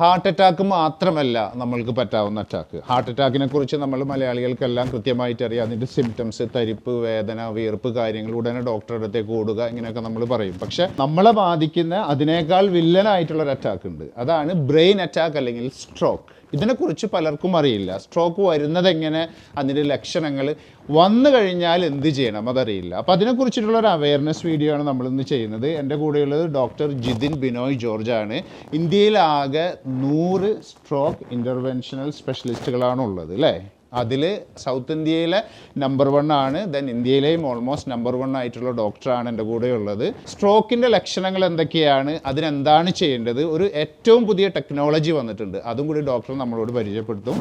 Heart attack മാത്രമല്ല നമ്മൾക്ക് പറ്റാവുന്ന അറ്റാക്ക്. ഹാർട്ട് അറ്റാക്കിനെ കുറിച്ച് നമ്മൾ മലയാളികൾക്കെല്ലാം കൃത്യമായിട്ട് അറിയാം. അതിന്റെ സിംറ്റംസ് തരിപ്പ് വേദന വിയർപ്പ് കാര്യങ്ങൾ ഉടനെ ഡോക്ടറുടെ അടുത്തേക്ക് ഓടുക ഇങ്ങനെയൊക്കെ നമ്മൾ പറയും. പക്ഷെ നമ്മളെ ബാധിക്കുന്ന അതിനേക്കാൾ വില്ലനായിട്ടുള്ള ഒരു അറ്റാക്ക് ഉണ്ട്. അതാണ് ബ്രെയിൻ അറ്റാക്ക് അല്ലെങ്കിൽ സ്ട്രോക്ക് ഇതിനെക്കുറിച്ച് പലർക്കും അറിയില്ല. സ്ട്രോക്ക് വരുന്നത് എങ്ങനെ അതിന്റെ ലക്ഷണങ്ങൾ വന്നു കഴിഞ്ഞാൽ എന്ത് ചെയ്യണം അതറിയില്ല. അപ്പോൾ അതിനെക്കുറിച്ചിട്ടുള്ള ഒരു അവയർനെസ് വീഡിയോ ആണ് നമ്മളിന്ന് ചെയ്യുന്നത്. എന്റെ കൂടെയുള്ളത് ഡോക്ടർ ജിതിൻ ബിനോയ് ജോർജ് ആണ്. ഇന്ത്യയിലാകെ നൂറ് സ്ട്രോക്ക് ഇന്റർവെൻഷണൽ സ്പെഷ്യലിസ്റ്റുകളാണുള്ളത് അല്ലേ? അതിൽ സൗത്ത് ഇന്ത്യയിലെ നമ്പർ വൺ ആണ്. ദെൻ ഇന്ത്യയിലെയും ഓൾമോസ്റ്റ് നമ്പർ വൺ ആയിട്ടുള്ള ഡോക്ടറാണ് എന്റെ കൂടെ ഉള്ളത്. സ്ട്രോക്കിന്റെ ലക്ഷണങ്ങൾ എന്തൊക്കെയാണ്? അതിനെന്താണ് ചെയ്യേണ്ടത്? ഒരു ഏറ്റവും പുതിയ ടെക്നോളജി വന്നിട്ടുണ്ട്. അതും കൂടി ഡോക്ടർ നമ്മളോട് പരിചയപ്പെടുത്തും.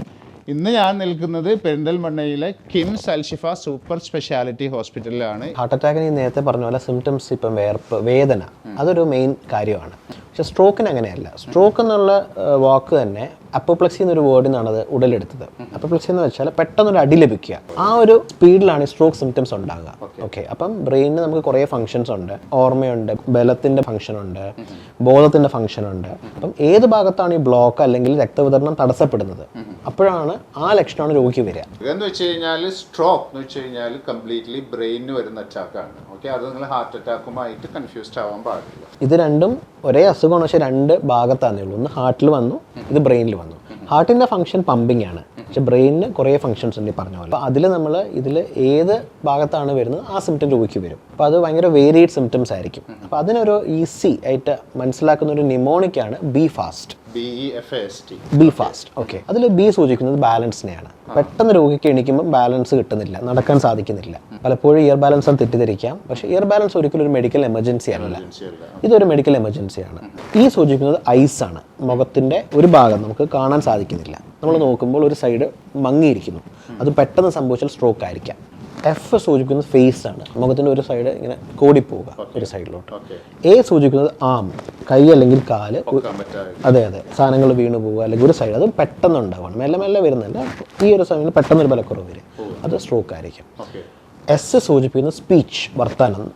ഇന്ന് ഞാൻ നിൽക്കുന്നത് പെരിന്തൽമണ്ണയിലെ കിംസ് അൽഷിഫ സൂപ്പർ സ്പെഷ്യാലിറ്റി ഹോസ്പിറ്റലിലാണ് ഹാർട്ട് അറ്റാക്കിന് നേരത്തെ പറഞ്ഞ പോലെ സിംറ്റംസ് ഇപ്പം വേർപ്പ് വേദന അതൊരു മെയിൻ കാര്യമാണ്. പക്ഷെ സ്ട്രോക്കിന് അങ്ങനെയല്ല. സ്ട്രോക്ക് എന്നുള്ള വാക്ക് തന്നെ അപ്പോപ്ലക്സി എന്നൊരു വേർഡിൽ നിന്നാണ് അത് ഉടലെടുത്തത്. അപ്പോപ്ലക്സി എന്ന് വെച്ചാൽ പെട്ടെന്നൊരു അടി ലഭിക്കുക. ആ ഒരു സ്പീഡിലാണ് ഈ സ്ട്രോക്ക് സിംറ്റംസ് ഉണ്ടാകുക. ഓക്കെ. അപ്പം ബ്രെയിനിന് നമുക്ക് കുറേ ഫങ്ഷൻസ് ഉണ്ട്. ഓർമ്മയുണ്ട് ബലത്തിന്റെ ഫങ്ഷൻ ഉണ്ട് ബോധത്തിന്റെ ഫങ്ഷൻ ഉണ്ട്. അപ്പം ഏത് ഭാഗത്താണ് ഈ ബ്ലോക്ക് അല്ലെങ്കിൽ രക്തവിതരണം തടസ്സപ്പെടുന്നത്? അപ്പോഴാണ് ആ ലക്ഷണമാണ് രോഗിക്ക് വരിക. ഇതെന്ന് വെച്ച് കഴിഞ്ഞാൽ സ്ട്രോക്ക് എന്ന് വെച്ച് കഴിഞ്ഞാൽ കംപ്ലീറ്റ്ലി ബ്രെയിനിന് വരുന്ന അറ്റാക്കാണ് ഓക്കെ. അത് നിങ്ങൾ ഹാർട്ട് അറ്റാക്കുമായിട്ട് കൺഫ്യൂസ്ഡ് ആവാൻ പാടില്ല. ഇത് രണ്ടും ഒരേ അസുഖമാണ് പക്ഷേ രണ്ട് ഭാഗത്താണേ ഉള്ളൂ. ഒന്ന് ഹാർട്ടിൽ വന്നു ഇത് ബ്രെയിനിൽ വന്നു. ഹാർട്ടിന്റെ ഫംഗ്ഷൻ പമ്പിംഗ് ആണ്. പക്ഷെ ബ്രെയിനിന് കുറേ ഫങ്ഷൻസ് ഉണ്ട് ഈ പറഞ്ഞ പോലെ. അപ്പോൾ അതിൽ നമ്മൾ ഇതിൽ ഏത് ഭാഗത്താണ് വരുന്നത് ആ സിംറ്റം രൂപയ്ക്ക് വരും. അപ്പോൾ അത് ഭയങ്കര വേരിയഡ് സിംറ്റംസ് ആയിരിക്കും. അപ്പോൾ അതിനൊരു ഈസി ആയിട്ട് മനസ്സിലാക്കുന്ന ഒരു നിമോണിക്കാണ് B fast B fast okay അതിൽ ബി സൂചിക്കുന്നത് ബാലൻസിനെയാണ് പെട്ടെന്ന് രോഗിക്ക് എണീക്കുമ്പോൾ ബാലൻസ് കിട്ടുന്നില്ല. നടക്കാൻ സാധിക്കുന്നില്ല. പലപ്പോഴും ഇയർ ബാലൻസ് അത് തെറ്റിദ്ധരിക്കാം. പക്ഷേ ഇയർ ബാലൻസ് ഒരിക്കലും ഒരു മെഡിക്കൽ എമർജൻസി അല്ല. ഇതൊരു മെഡിക്കൽ എമർജൻസിയാണ് ഈ സൂചിക്കുന്നത് ഐസ് ആണ്. മുഖത്തിന്റെ ഒരു ഭാഗം നമുക്ക് കാണാൻ സാധിക്കുന്നില്ല. നമ്മൾ നോക്കുമ്പോൾ ഒരു സൈഡ് മങ്ങിയിരിക്കുന്നു. അത് പെട്ടെന്ന് സംഭവിച്ചാൽ സ്ട്രോക്ക് ആയിരിക്കാം. എഫ് സൂചിപ്പിക്കുന്നത് ഫേസ് ആണ്. മുഖത്തിന്റെ ഒരു സൈഡ് ഇങ്ങനെ കൂടിപ്പോവുക ഒരു സൈഡിലോട്ട് എ സൂചിപ്പിക്കുന്നത് ആം കൈ അല്ലെങ്കിൽ കാൽ അതെ അതെ. സാധനങ്ങൾ വീണു പോവുക അല്ലെങ്കിൽ ഒരു സൈഡ് അത് പെട്ടെന്ന് ഉണ്ടാവണം മെല്ലെ മെല്ലെ വരുന്നില്ല ഈ ഒരു സമയത്ത് പെട്ടെന്നൊരു ബലക്കുറവ് വരും. അത് സ്ട്രോക്ക് ആയിരിക്കും. എസ് സൂചിപ്പിക്കുന്നത് സ്പീച്ച് വർത്താനം.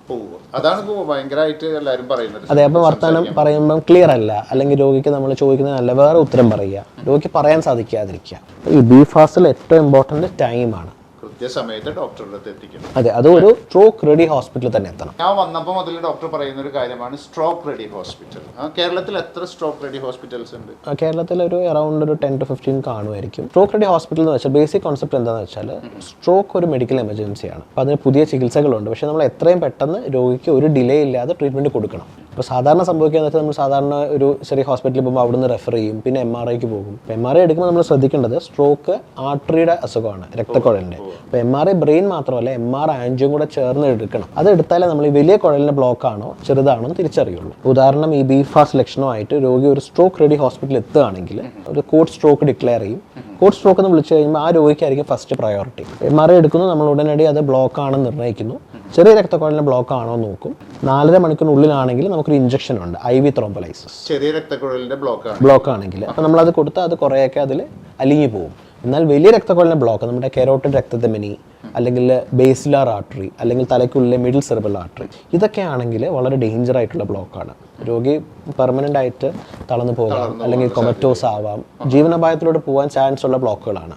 അതെ അപ്പം വർത്താനം പറയുമ്പം ക്ലിയർ അല്ല. അല്ലെങ്കിൽ രോഗിക്ക് നമ്മൾ ചോദിക്കുന്നതല്ല വേറെ ഉത്തരം പറയുക. രോഗിക്ക് പറയാൻ സാധിക്കാതിരിക്കുക. ഈ ബി ഫാസ്റ്റിൽ ഏറ്റവും ഇമ്പോർട്ടന്റ് ടൈമാണ് കൃത്യസമയത്ത് ഡോക്ടറുടെ അടുത്ത് എത്തിക്കണം അതെ അത് ഒരു സ്ട്രോക്ക് റെഡി ഹോസ്പിറ്റലിൽ തന്നെ എത്തണം. ഞാൻ വന്നപ്പോൾ മുതൽ ഡോക്ടർ പറയുന്ന ഒരു കാര്യമാണ് സ്ട്രോക്ക് റെഡി ഹോസ്പിറ്റൽ കേരളത്തിൽ എത്ര സ്ട്രോക്ക് റെഡി ഹോസ്പിറ്റൽസ് ഉണ്ട്? കേരളത്തിൽ ഒരു അറൗണ്ട് ഒരു ടെൻ ടു ഫിഫ്റ്റീൻ കാണുമായിരിക്കും. സ്ട്രോക്ക് റെഡി ഹോസ്പിറ്റൽ എന്ന് വെച്ചാൽ ബേസിക് കോൺസെപ്റ്റ് എന്താണെന്ന് വെച്ചാൽ സ്ട്രോക്ക് ഒരു മെഡിക്കൽ എമർജൻസിയാണ് അപ്പോൾ അതിന് പുതിയ ചികിത്സകളുണ്ട്. പക്ഷേ നമ്മൾ എത്രയും പെട്ടെന്ന് രോഗിക്ക് ഒരു ഡിലേ ഇല്ലാതെ ട്രീറ്റ്മെന്റ് കൊടുക്കണം. ഇപ്പോൾ സാധാരണ സംഭവിക്കുക വെച്ചാൽ നമ്മൾ സാധാരണ ഒരു ചെറിയ ഹോസ്പിറ്റലിൽ പോകുമ്പോൾ അവിടുന്ന് റെഫർ ചെയ്യും. പിന്നെ എം ആർ ഐക്ക് പോകും. എം ആർ ഐ എടുക്കുമ്പോൾ നമ്മൾ ശ്രദ്ധിക്കേണ്ടത് സ്ട്രോക്ക് ആർട്ടറിയുടെ അസുഖമാണ്. രക്തക്കുഴലിന്റെ അപ്പോൾ എം ആർ ഐ ബ്രെയിൻ മാത്രമല്ല എം ആർ ആൻജിയും കൂടെ ചേർന്ന് എടുക്കണം. അത് എടുത്താലേ നമ്മൾ ഈ വലിയ കുഴലിന്റെ ബ്ലോക്ക് ആണോ ചെറുതാണോ എന്ന് തിരിച്ചറിയുള്ളൂ. ഉദാഹരണം ഈ ബി ഫാസ്റ്റ് ലക്ഷണോ ആയിട്ട് രോഗി ഒരു സ്ട്രോക്ക് റെഡി ഹോസ്പിറ്റലിൽ എത്തുകയാണെങ്കിൽ ഒരു കോഡ് സ്ട്രോക്ക് ഡിക്ലെയർ ചെയ്യും. കോഡ് സ്ട്രോക്ക് എന്ന് വിളിച്ചു കഴിയുമ്പോൾ ആ രോഗിക്കായിരിക്കും first priority M R I എടുക്കുന്നു നമ്മൾ ഉടനടി അത് ബ്ലോക്ക് ആണെന്ന് നിർണയിക്കുന്നു. ചെറിയ രക്തക്കുഴലിന്റെ ബ്ലോക്ക് ആണോ എന്ന് നോക്കും. നാലര മണിക്കൂറിനുള്ളിലാണെങ്കിൽ നമുക്കൊരു ഇഞ്ചക്ഷൻ ഉണ്ട് ഐ വി ത്രോംബലൈസിസ് ചെറിയ രക്തക്കുഴലിന്റെ ബ്ലോക്ക് ബ്ലോക്ക് ആണെങ്കിൽ. അപ്പോൾ അത് കൊടുത്താൽ അത് കുറേയൊക്കെ അതിൽ അലിഞ്ഞു പോകും. എന്നാൽ വലിയ രക്തക്കുഴലിന്റെ ബ്ലോക്ക് നമ്മുടെ കെരോട്ടിൻ രക്തധമനി അല്ലെങ്കിൽ ബേസിലാർ ആർട്ടറി അല്ലെങ്കിൽ തലയ്ക്കുള്ളിലെ മിഡിൽ സെർബൽ ആർട്ടറി ഇതൊക്കെ ആണെങ്കിൽ വളരെ ഡേഞ്ചർ ആയിട്ടുള്ള ബ്ലോക്കാണ് രോഗി പെർമനന്റ് ആയിട്ട് തളർന്നു പോകാം അല്ലെങ്കിൽ കൊമറ്റോസ് ആവാം ജീവനപായത്തിലൂടെ പോകാൻ ചാൻസ് ഉള്ള ബ്ലോക്കുകളാണ്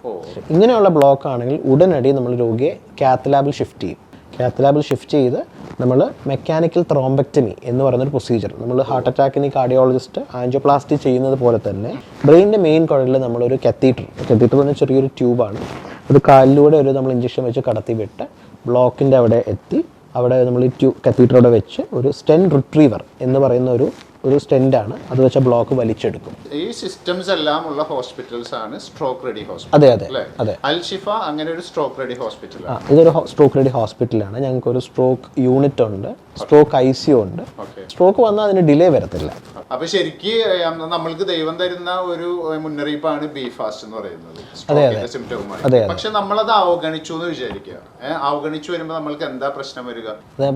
ഇങ്ങനെയുള്ള ബ്ലോക്ക് ആണെങ്കിൽ ഉടനടി നമ്മൾ രോഗിയെ കാത്ത് ലാബിൽ ഷിഫ്റ്റ് ചെയ്യും. കാത്ത് ലാബിൽ ഷിഫ്റ്റ് ചെയ്ത് നമ്മൾ മെക്കാനിക്കൽ ത്രോംബക്ടമി എന്ന് പറയുന്നൊരു പ്രൊസീജിയർ നമ്മൾ ഹാർട്ട് അറ്റാക്കിന് കാർഡിയോളജിസ്റ്റ് ആൻജിയോപ്ലാസ്റ്റി ചെയ്യുന്നത് പോലെ തന്നെ ബ്രെയിനിന്റെ മെയിൻ കുഴലിൽ നമ്മളൊരു കത്തീറ്റർ കത്തീറ്റർ എന്ന് ചെറിയൊരു ട്യൂബാണ് അത് കാലിലൂടെ ഒരു നമ്മൾ ഇഞ്ചക്ഷൻ വെച്ച് കടത്തി വിട്ട് ബ്ലോക്കിന്റെ അവിടെ എത്തി. അവിടെ നമ്മൾ ഈ ട്യൂ കത്തീറ്ററോടെ വെച്ച് ഒരു സ്റ്റെൻ റിട്രീവർ എന്ന് പറയുന്ന ഒരു ഒരു സ്റ്റെൻഡാണ് അത് വെച്ച ബ്ലോക്ക് വലിച്ചെടുക്കും. ഈ സിസ്റ്റംസ് എല്ലാം ഉള്ള ഹോസ്പിറ്റൽസ് ആണ് സ്ട്രോക്ക് റെഡി ഹോസ്പിറ്റൽ അതെ അതെ അതെ. അൽഷിഫ അങ്ങനെ ഒരു സ്ട്രോക്ക് റെഡി ഹോസ്പിറ്റൽ ആ ഇതൊരു സ്ട്രോക്ക് റെഡി ഹോസ്പിറ്റലാണ് ഞങ്ങൾക്ക് ഒരു സ്ട്രോക്ക് യൂണിറ്റ് ഉണ്ട്. സ്ട്രോക്ക് ഐ സി ഉണ്ട് സ്ട്രോക്ക് വന്നാൽ അതിന് ഡിലേ വരത്തില്ല. അപ്പൊ ശരിക്ക് നമ്മൾക്ക് ദൈവം തരുന്ന ഒരു മുന്നറിയിപ്പാണ് ബി ഫാസ്റ്റ് എന്ന് പറയുന്നത്. സിംറ്റവുമായി അതെ, പക്ഷെ നമ്മളത് അവഗണിച്ചു എന്ന് വിചാരിക്കുക അവഗണിച്ചു വരുമ്പോൾ നമ്മൾക്ക് എന്താ പ്രശ്നം വരിക?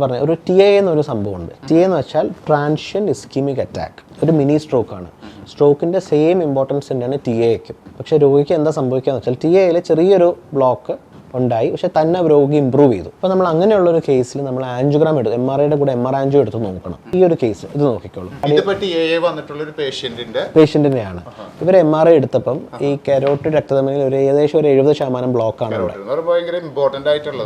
പറഞ്ഞ ഒരു ടി എ എന്നൊരു സംഭവമുണ്ട്. ടി എന്ന് വെച്ചാൽ ട്രാൻഷ്യൻ ഇസ്കിമിക് അറ്റാക്ക് ഒരു മിനി സ്ട്രോക്ക് ആണ്. സ്ട്രോക്കിന്റെ സെയിം ഇമ്പോർട്ടൻസ് തന്നെയാണ് ടി എക്കും പക്ഷെ രോഗിക്ക് എന്താ സംഭവിക്കുക വെച്ചാൽ ടി എയിലെ ചെറിയൊരു ബ്ലോക്ക് ഉണ്ടായി. പക്ഷെ തന്നെ രോഗി ഇമ്പ്രൂവ് ചെയ്തു. അപ്പോൾ നമ്മൾ അങ്ങനെയുള്ള ഒരു കേസിൽ നമ്മൾ ആൻജിയോഗ്രാം എടുത്ത് എം ആർ ഐയുടെ കൂടെ എം ആർ ആൻജിയോ എടുത്ത് നോക്കണം. ഈ ഒരു കേസ് ഇത് നോക്കിക്കോളൂ. പേഷ്യന്റിനെയാണ് ഇവർ എം ആർ ഐ എടുത്തപ്പം ഈ കരോട്ട് രക്തധമനിയിൽ ഒരു ഏകദേശം ഒരു എഴുപത് ശതമാനം ബ്ലോക്കാണ് ഇവിടെ.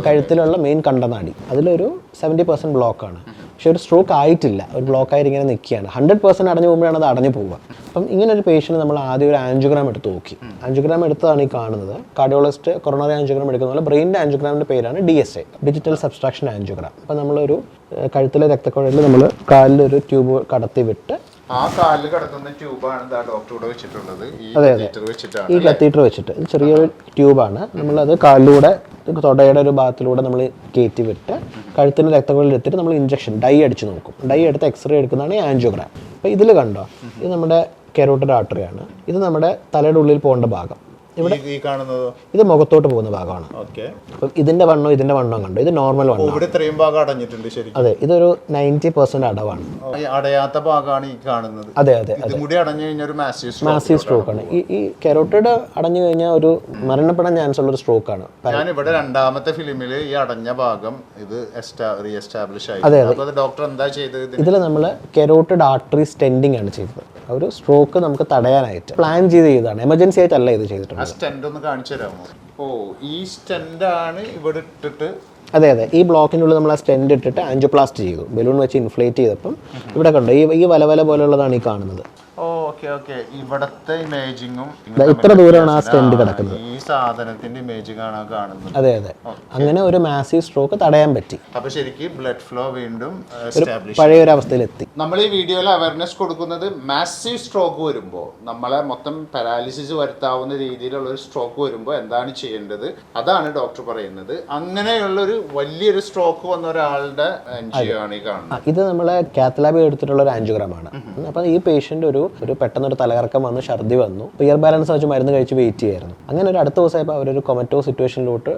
കഴുത്തിലുള്ള മെയിൻ കണ്ടനാടി. അതിലൊരു സെവന്റി ബ്ലോക്ക് ആണ്. പക്ഷെ ഒരു സ്ട്രോക്ക് ആയിട്ടില്ല. ഒരു ബ്ലോക്ക് ആയിട്ട് ഇങ്ങനെ നിൽക്കുകയാണ്. ഹൺഡ്രഡ് പെർസെന്റ് അടഞ്ഞു പോകുമ്പോഴാണ് അത് അടഞ്ഞു പോവുക. അപ്പം ഇങ്ങനെ ഒരു പേഷ്യന്റ് നമ്മൾ ആദ്യം ഒരു ആൻജിയോഗ്രാം എടുത്ത് നോക്കി. ആൻജിയോഗ്രാം എടുത്തതാണ് ഈ കാണുന്നത്. കാർഡിയോളജിസ്റ്റ് കൊറോണറി ആൻജിയോഗ്രാം എടുക്കുന്ന പോലെ ബ്രെയിന്റെ ആൻജിയോഗ്രാമിന്റെ പേരാണ് D S A digital subtraction angiogram അപ്പം നമ്മളൊരു കഴുത്തിലെ രക്തക്കുഴലിൽ നമ്മൾ കാലിലൊരു ട്യൂബ് കടത്തി വിട്ട് ആ കാലിൽ കിടക്കുന്ന ട്യൂബാണ് ഡോക്ടർ ഇവിടെ വെച്ചിട്ടുള്ളത്. ഈ അതെ വെച്ചിട്ടാണ് ഈ കത്തീറ്റർ വെച്ചിട്ട്. ചെറിയൊരു ട്യൂബാണ് നമ്മളത് കാലിലൂടെ തൊടയുടെ ഒരു ഭാഗത്തിലൂടെ നമ്മൾ കയറ്റി വിട്ട് കഴുത്തിന് രക്തക്കുഴലിൽ എത്തിയിട്ട് നമ്മൾ ഇഞ്ചക്ഷൻ ഡൈ അടിച്ച് നോക്കും. ഡൈ എടുത്ത് എക്സ്റേ എടുക്കുന്നതാണ് ആൻജിയോഗ്രാം അപ്പോൾ ഇതിൽ കണ്ടോ? ഇത് നമ്മുടെ കെരോട്ടഡ് ആർട്ടറിയാണ് ഇത് നമ്മുടെ തലയുടെ ഉള്ളിൽ പോകേണ്ട ഭാഗം. ഇവിടെ ഈ കാണുന്നത്? ഇത് മുഖത്തോട്ട് പോകുന്ന ഭാഗമാണ്. അപ്പം ഇതിന്റെ വണ്ണം ഇതിന്റെ വണ്ണം കണ്ടോ? ഇത് നോർമൽ വണ്ണം ഇവിടെ ഇത്രയും ഭാഗം അടഞ്ഞിട്ടുണ്ട് ശരി അതെ ഇതൊരു നയന്റി പെർസെന്റ് അടവാണ്. അടയാത്ത ഭാഗമാണ് ഈ കാണുന്നത്. അതെ അതെ കൂടി അടഞ്ഞു കഴിഞ്ഞാൽ ഒരു മാസീവ് മാസീവ് ആണ്. ഈ ഈ കെരോട്ടഡ് അടഞ്ഞു കഴിഞ്ഞാൽ ഒരു മരണപ്പെടാൻ ചാൻസ് ഉള്ള ഒരു സ്ട്രോക്കാണ് ഞാൻ ഇവിടെ രണ്ടാമത്തെ ഫിലിമിൽ ഈ അടഞ്ഞ ഭാഗം ഇത് റീഎസ്റ്റാബ്ലിഷ് ആയി. അതെ അതെ. ഡോക്ടർ എന്താ ചെയ്തത് ഇതിൽ നമ്മൾ കെരോട്ടഡ് ആർട്ടറി സ്റ്റെൻഡിങ് ആണ് ചെയ്തത്. ഒരു സ്ട്രോക്ക് നമുക്ക് തടയാനായിട്ട് പ്ലാൻ ചെയ്ത് ചെയ്തതാണ്. എമർജൻസി ആയിട്ടല്ല ഇത് ആ സ്റ്റെൻഡ് ഒന്ന് കാണിച്ചു തരാമോ? ഓ ഈ സ്റ്റെൻഡ് ആണ് ഇവിടെ ഇട്ടിട്ട് അതെ അതെ. ഈ ബ്ലോക്കിനുള്ളിൽ നമ്മൾ ആ സ്റ്റെൻഡ് ഇട്ടിട്ട് ആൻജോപ്ലാസ്റ്റ് ചെയ്തു. ബലൂൺ വെച്ച് ഇൻഫ്ലേറ്റ് ചെയ്തപ്പം ഇവിടെ കണ്ടോ? ഈ ഈ വലവല പോലുള്ളതാണ് ഈ കാണുന്നത്. Okay okay. ഇവിടത്തെ ഇമേജിങ്ങും ഇത്ര ദൂരമാണ് ആ സ്റ്റെൻഡ് കിടക്കുന്നത്. ഈ സാധനത്തിന്റെ ഇമേജിംഗ് ആണ് കാണുന്നത്. അതെ അതെ. അങ്ങനെ ഒരു മാസീവ് സ്ട്രോക്ക് തടയാൻ പറ്റി. അപ്പൊ ശരിക്കും ബ്ലഡ് ഫ്ലോ വീണ്ടും എസ്റ്റാബ്ലിഷ് പഴയ ഒരു അവസ്ഥയിലെത്തി. നമ്മൾ ഈ വീഡിയോയിൽ അവയർനെസ് കൊടുക്കുന്നത് മാസീവ് സ്ട്രോക്ക് വരുമ്പോൾ നമ്മളെ മൊത്തം പാരാലിസിസ് വരുത്താവുന്ന രീതിയിലുള്ള ഒരു സ്ട്രോക്ക് വരുമ്പോൾ എന്താണ് ചെയ്യേണ്ടത്? അതാണ് ഡോക്ടർ പറയുന്നത്. അങ്ങനെയുള്ള ഒരു വലിയൊരു സ്ട്രോക്ക് വന്ന ഒരാളുടെ ആണ് ഈ കാണുന്നത്. ഇത് നമ്മളെ കാത്തലാബി എടുത്തിട്ടുള്ള ഒരു ആൻജിയോഗ്രാം ആണ്. അപ്പം ഈ പേഷ്യന്റ് ഒരു ഒരു പെട്ടെന്ന് ഒരു തലകറക്കം വന്ന് ഛർദി വന്നു. ഇയർ ബാലൻസ് വെച്ച് മരുന്ന് കഴിച്ച് വെയിറ്റ് ചെയ്യായിരുന്നു. അങ്ങനെ ഒരു അടുത്ത ദിവസമായപ്പോൾ അവരൊരു കൊമറ്റോ സിറ്റുവേഷനിലോട്ട്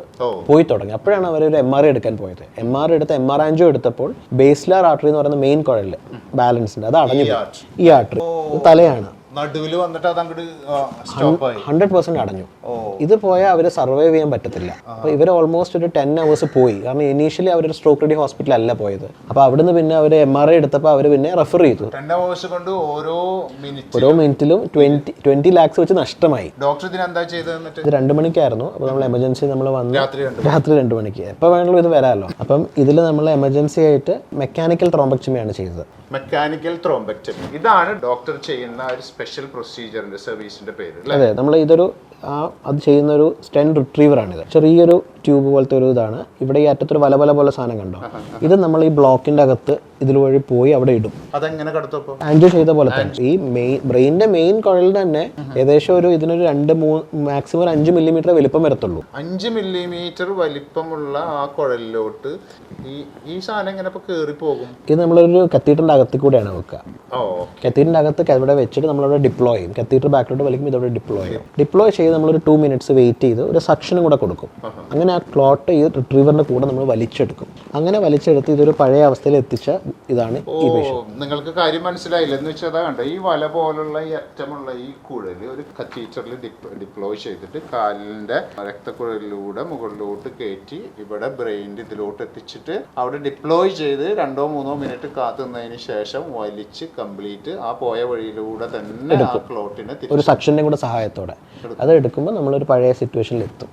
പോയി തുടങ്ങി. അപ്പോഴാണ് അവരൊരു എം ആർ എടുക്കാൻ പോയത്. എം ആർ എടുത്ത് എം ആർ ആൻജിയോ എടുത്തപ്പോൾ ബേസ്ലാർ ആർട്ടറി എന്ന് പറയുന്ന മെയിൻ കുഴലിൽ ബാലൻസിന്റെ അത് അടഞ്ഞു ഈ ആർട്ടറി തലയാണ്. നടുവിൽ വന്നിട്ട് അത് അങ്ങോട്ട് സ്റ്റോപ്പ് ആയി ഹൺഡ്രഡ് പെർസെന്റ് അടഞ്ഞു. ഇത് പോയാൽ അവർ സർവൈവ് ചെയ്യാൻ പറ്റത്തില്ല. അപ്പോൾ ഇവർ ഓൾമോസ്റ്റ് ഒരു ടെൻ അവേഴ്സ് പോയി. കാരണം ഇനീഷ്യലി അവർ സ്ട്രോക്ക് റെഡി ഹോസ്പിറ്റലല്ല പോയത്. അപ്പോൾ അവിടുന്ന് പിന്നെ അവർ എം ആർ ഐ എടുത്തപ്പോൾ അവർ പിന്നെ റെഫർ ചെയ്തു. ടെൻ അവേഴ്സ് കൊണ്ട് ഓരോ മിനിറ്റ് ഓരോ മിനിറ്റിലും ട്വന്റി ട്വന്റി ലാക്സ് വെച്ച് നഷ്ടമായി. ഡോക്ടർ ഇതിന് എന്താ ചെയ്തത് ഇത് രണ്ട് മണിക്കായിരുന്നു. അപ്പോൾ നമ്മൾ എമർജൻസി നമ്മൾ വന്ന് രാത്രി രണ്ടു മണിക്ക്. എപ്പോൾ വേണമെങ്കിലും ഇത് വരാമല്ലോ അപ്പം ഇതിൽ നമ്മൾ എമർജൻസി ആയിട്ട് മെക്കാനിക്കൽ ട്രോംബക്ടമിയാണ് ചെയ്തത്. മെക്കാനിക്കൽ ത്രോംബക്ടമി ഇതാണ് ഡോക്ടർ ചെയ്യുന്ന ഒരു സ്പെഷ്യൽ പ്രൊസീജിയറിന്റെ സർവീസിന്റെ പേര് അല്ലേ? നമ്മൾ ഇതൊരു ആ അത് ചെയ്യുന്ന ഒരു സ്റ്റെൻ റിട്രീവറാണിത്. ചെറിയൊരു ട്യൂബ് പോലത്തെ ഒരു ഇതാണ്. ഇവിടെ ഈ അറ്റത്തൊരു വല വല പോലെ സാധനം കണ്ടോ? ഇത് നമ്മൾ ഈ ബ്ലോക്കിന്റെ അകത്ത് ഇതിൽ വഴി പോയി അവിടെ ഇടും. അതെങ്ങനെ ആൻജിയോ ചെയ്ത പോലെ തന്നെ. ഈ മെയിൻ ബ്രെയിനിന്റെ മെയിൻ കുഴലിൽ തന്നെ ഏകദേശം ഒരു ഇതിനൊരു രണ്ട് മൂന്ന് മാക്സിമം ഒരു അഞ്ച് മില്ലിമീറ്റർ വലിപ്പം വരത്തുള്ളൂ. അഞ്ച് മില്ലിമീറ്റർ വലിപ്പമുള്ള ആ കുഴലിലോട്ട് ഈ ഈ സാധനം ഇങ്ങനെ കയറി കേറി പോകും? ഇത് നമ്മളൊരു കത്തീറ്ററിന്റെ അകത്ത് കൂടെയാണ് വെക്കുക. കത്തീറ്ററിന്റെ അകത്ത് ഇവിടെ വെച്ചിട്ട് നമ്മളവിടെ ഡിപ്ലോയ് ചെയ്യും. കത്തീറ്റർ ബാക്കിലോട്ട് വലിക്കുമ്പോൾ ഇതവിടെ ഡിപ്ലോയ് ചെയ്യും. ഡിപ്ലോയ് ചെയ്ത് നമ്മളൊരു ടു മിനിറ്റ്സ് വെയിറ്റ് ചെയ്ത് ഒരു സക്ഷനും കൂടെ കൊടുക്കും. അങ്ങനെ ആ ക്ലോട്ട് ഈ റിട്രീവറിന്റെ കൂടെ നമ്മൾ വലിച്ചെടുക്കും. അങ്ങനെ വലിച്ചെടുത്ത് ഇതൊരു പഴയ അവസ്ഥയിൽ എത്തിച്ച ഇതാണ് ഈ ഓ നിങ്ങൾക്ക് കാര്യം മനസ്സിലായില്ല. എന്ന് വെച്ചാൽ കണ്ടോ ഈ വല പോലുള്ള ഈ അറ്റമുള്ള ഈ കുഴൽ ഒരു കത്തീച്ചറിൽ ഡിപ്ലോയ് ചെയ്തിട്ട് കാലിന്റെ രക്തക്കുഴലിലൂടെ മുകളിലോട്ട് കയറ്റി ഇവിടെ ബ്രെയിനിന്റെ ഇതിലോട്ട് എത്തിച്ചിട്ട് അവിടെ ഡിപ്ലോയ് ചെയ്ത് രണ്ടോ മൂന്നോ മിനിറ്റ് കാത്തുന്നതിന് ശേഷം വലിച്ച് കംപ്ലീറ്റ് ആ പോയ വഴിയിലൂടെ തന്നെ ആ ക്ലോട്ടിനെ ഒരു സക്ഷന്റെ കൂടെ സഹായത്തോടെ. അത് എടുക്കുമ്പോൾ നമ്മളൊരു പഴയ സിറ്റുവേഷനിൽ എത്തും.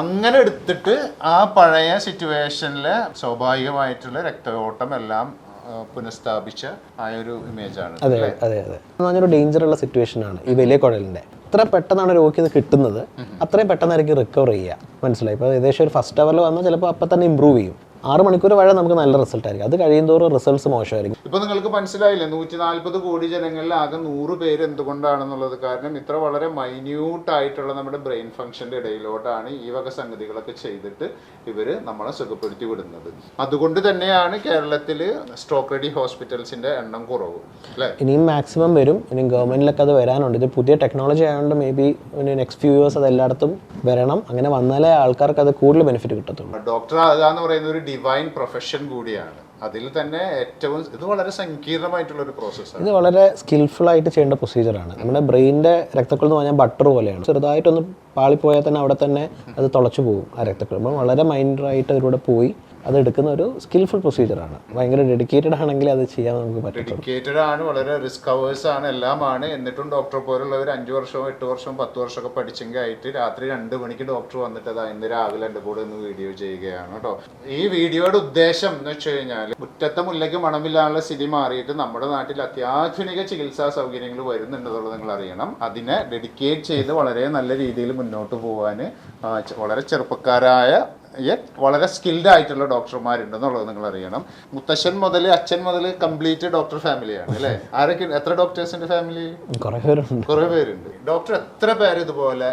അങ്ങനെ എടുത്തിട്ട് ആ പഴയ സിറ്റുവേഷനിലെ സ്വാഭാവികമായിട്ടുള്ള രക്തയോട്ടം എല്ലാം പുനഃസ്ഥാപിച്ച ആ ഒരു ഇമേജാണ് അതെ അതെ അതെ. എന്ന് പറഞ്ഞൊരു ഡേഞ്ചർ ഉള്ള സിറ്റുവേഷൻ ആണ് ഈ വലിയ കുഴലിന്റെ. എത്ര പെട്ടെന്നാണ് രോഗിക്ക് ഇത് കിട്ടുന്നത്. അത്രയും പെട്ടെന്നായിരിക്കും റിക്കവർ ചെയ്യുക മനസ്സിലായി? ഇപ്പോൾ ഏകദേശം ഒരു ഫസ്റ്റ് അവറിൽ വന്നാൽ ചിലപ്പോൾ അപ്പം തന്നെ ഇമ്പ്രൂവ് ചെയ്യും. ആറ് മണിക്കൂർ വഴി നമുക്ക് നല്ല റിസൾട്ട് ആയിരിക്കും. അത് കഴിയുന്തോറും റിസൾട്ട്സ് മോശമായിരിക്കും. ഇപ്പൊ നിങ്ങൾക്ക് മനസ്സിലായില്ലേ നൂറ്റി നാൽപ്പത് കോടി ജനങ്ങളിൽ ആകെ നൂറ് പേര് എന്തുകൊണ്ടാണെന്നുള്ളത്? കാരണം ഇത്ര വളരെ മൈന്യൂട്ട് ആയിട്ടുള്ള നമ്മുടെ ബ്രെയിൻ ഫംഗ്ഷന്റെ ഇടയിലോട്ടാണ് ഈ വക സംഗതികളൊക്കെ ചെയ്തിട്ട് ഇവർ നമ്മളെ സുഖപ്പെടുത്തി വിടുന്നത്. അതുകൊണ്ട് തന്നെയാണ് കേരളത്തിൽ സ്ട്രോക്ക് റെഡി ഹോസ്പിറ്റൽസിന്റെ എണ്ണം കുറവ് അല്ലേ? ഇനിയും മാക്സിമം വരും. ഇനി ഗവൺമെന്റിലൊക്കെ അത് വരാനുണ്ട്. ഇത് പുതിയ ടെക്നോളജി ആയതുകൊണ്ട് maybe next few years അത് എല്ലായിടത്തും വരണം. അങ്ങനെ വന്നാലേ ആൾക്കാർക്ക് അത് കൂടുതൽ ബെനിഫിറ്റ് കിട്ടത്തുള്ളൂ. ഡോക്ടർ ആകുക എന്ന് പറയുന്ന ഒരു ഡിവൈൻ പ്രൊഫഷൻ കൂടിയാണ്. അതിൽ തന്നെ ഏറ്റവും ഇത് വളരെ സങ്കീർണമായിട്ടുള്ള ഒരു പ്രോസസ്സാണ് ഇത് വളരെ സ്കിൽഫുൾ ആയിട്ട് ചെയ്യേണ്ട പ്രൊസീജിയറാണ് നമ്മുടെ ബ്രെയിനിന്റെ രക്തക്കുഴൽ എന്ന് പറഞ്ഞാൽ ബട്ടർ പോലെയാണ്. ചെറുതായിട്ടൊന്ന് പാളിപ്പോയാൽ തന്നെ അവിടെ തന്നെ അത് തുളച്ചു പോകും ആ രക്തക്കുഴൽ. നമ്മൾ വളരെ മൈൻഡറായിട്ട് അതിലൂടെ പോയി അത് എടുക്കുന്ന ഒരു സ്കിൽഫുൾ പ്രൊസീജിയറാണ് ഭയങ്കര ഡെഡിക്കേറ്റഡ് ആണെങ്കിൽ അത് ചെയ്യാൻ നമുക്ക് പറ്റും ആണ് വളരെ റിസ്ക് അവേഴ്സ് ആണ് എല്ലാമാണ്. എന്നിട്ടും ഡോക്ടർ പോലുള്ളവർ അഞ്ച് വർഷവും എട്ട് വർഷവും പത്ത് വർഷമൊക്കെ പഠിച്ചെങ്കിൽ ആയിട്ട് രാത്രി രണ്ട് മണിക്ക് ഡോക്ടർ വന്നിട്ട് അതാ ഇന്ന് രാവിലെ എന്റെ കൂടെ ഒന്ന് വീഡിയോ ചെയ്യുകയാണ് കേട്ടോ. ഈ വീഡിയോയുടെ ഉദ്ദേശം എന്ന് വെച്ച് കഴിഞ്ഞാൽ മുറ്റത്തെ മുല്ലയ്ക്ക് മണമില്ലാനുള്ള സ്ഥിതി മാറിയിട്ട് നമ്മുടെ നാട്ടിൽ അത്യാധുനിക ചികിത്സാ സൗകര്യങ്ങൾ വരുന്നുണ്ടെന്നുള്ളത് നിങ്ങൾ അറിയണം. അതിനെ ഡെഡിക്കേറ്റ് ചെയ്ത് വളരെ നല്ല രീതിയിൽ മുന്നോട്ട് പോകാൻ വളരെ ചെറുപ്പക്കാരായ വളരെ സ്കിൽഡ് ആയിട്ടുള്ള ഡോക്ടർമാരുണ്ടെന്നുള്ളത് നിങ്ങൾ അറിയണം മുത്തശ്ശൻ മുതൽ അച്ഛൻ മുതൽ കംപ്ലീറ്റ് ഡോക്ടർ ഫാമിലിയാണ് അല്ലേ? ആരൊക്കെ എത്ര ഡോക്ടേഴ്സിന്റെ ഫാമിലി കുറേ പേരുണ്ട്. ഡോക്ടർ എത്ര പേര് ഇതുപോലെ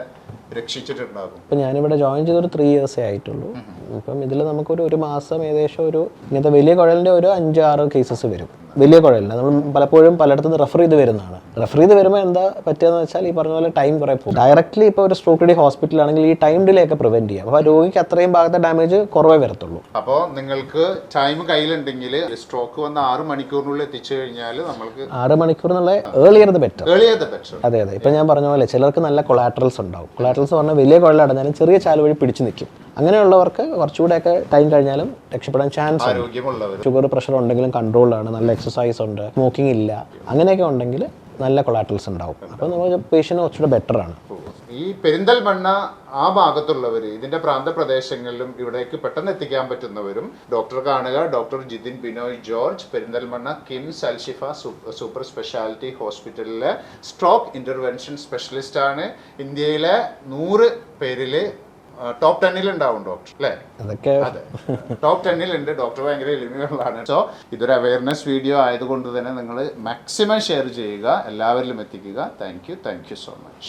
രക്ഷിച്ചിട്ടുണ്ടാകും? ഇപ്പം ഞാനിവിടെ ജോയിൻ ചെയ്തൊരു ത്രീ ഇയേഴ്സേ ആയിട്ടുള്ളൂ. ഇപ്പം ഇതിൽ നമുക്കൊരു ഒരു മാസം ഏകദേശം ഒരു ഇങ്ങനത്തെ വലിയ കുഴലിന്റെ ഒരു അഞ്ചാറ് കേസസ് വരും. വലിയ കുഴലിന് നമ്മൾ പലപ്പോഴും പലയിടത്തുനിന്ന് റെഫർ ചെയ്ത് വരുന്നതാണ്. റെഫർ ചെയ്ത് വരുമ്പോൾ എന്താ പറ്റുകയെന്ന് വെച്ചാൽ ഈ പറഞ്ഞ പോലെ ടൈം കുറേ പോകും. ഡയറക്റ്റ്ലി ഇപ്പോൾ ഒരു സ്ട്രോക്ക് ഡി ഹോസ്പിറ്റലാണെങ്കിൽ ഈ ടൈം ഡിലേ ഒക്കെ പ്രിവെന്റ് ചെയ്യാം. അപ്പോൾ രോഗിക്ക് അത്രയും ഭാഗത്തെ ഡാമേജ് കുറവേ വരത്തുള്ളൂ. അപ്പോൾ നിങ്ങൾക്ക് ടൈം കയ്യിലുണ്ടെങ്കിൽ സ്ട്രോക്ക് വന്ന് ആറ് മണിക്കൂറിനുള്ളിൽ എത്തിച്ചു കഴിഞ്ഞാൽ നമ്മൾക്ക് ആറ് മണിക്കൂർ എന്നുള്ള earlier the better earlier the better അതെ അതെ. ഇപ്പം ഞാൻ പറഞ്ഞ പോലെ ചിലർക്ക് നല്ല കൊളാട്രൽസ് ഉണ്ടാവും. കൊളാട്രൽസ് പറഞ്ഞാൽ വലിയ കുഴലടഞ്ഞാലും ചെറിയ ചാൽ വഴി പിടിച്ചു നിൽക്കും. അങ്ങനെയുള്ളവർക്ക് കുറച്ചുകൂടെയൊക്കെ ടൈം കഴിഞ്ഞാലും രക്ഷപ്പെടാൻ ചാൻസ് ഷുഗർ പ്രഷർ ഉണ്ടെങ്കിലും കൺട്രോളാണ് നല്ല എക്സസൈസ് ഉണ്ട് സ്മോക്കിംഗ് ഇല്ല അങ്ങനെയൊക്കെ ഉണ്ടെങ്കിൽ നല്ല കൊളാട്രൽസ് ഉണ്ടാവും. അപ്പോൾ നമ്മൾ പേഷ്യന്റ് കുറച്ചുകൂടെ ബെറ്റർ ആണ്. ഈ പെരിന്തൽമണ്ണ ആ ഭാഗത്തുള്ളവർ ഇതിന്റെ പ്രാന്ത പ്രദേശങ്ങളിലും ഇവിടേക്ക് പെട്ടെന്ന് എത്തിക്കാൻ പറ്റുന്നവരും ഡോക്ടർ കാണുക doctor Jithin Binoy George Perinthalmanna KIMS Alshifa super speciality ഹോസ്പിറ്റലിലെ സ്ട്രോക്ക് ഇന്റർവെൻഷൻ സ്പെഷ്യലിസ്റ്റ് ആണ്. ഇന്ത്യയിലെ നൂറ് പേരിൽ ടോപ്പ് ടെന്നിൽ ഉണ്ടാവും ഡോക്ടർ അല്ലേ അതൊക്കെ അതെ. ടോപ്പ് ടെന്നിൽ ഉണ്ട് ഡോക്ടർ ഭയങ്കര എളിമയുള്ളതാണ്. സോ ഇതൊരു അവയർനെസ് വീഡിയോ ആയതുകൊണ്ട് തന്നെ നിങ്ങൾ മാക്സിമം ഷെയർ ചെയ്യുക എല്ലാവരിലും എത്തിക്കുക. Thank you thank you so much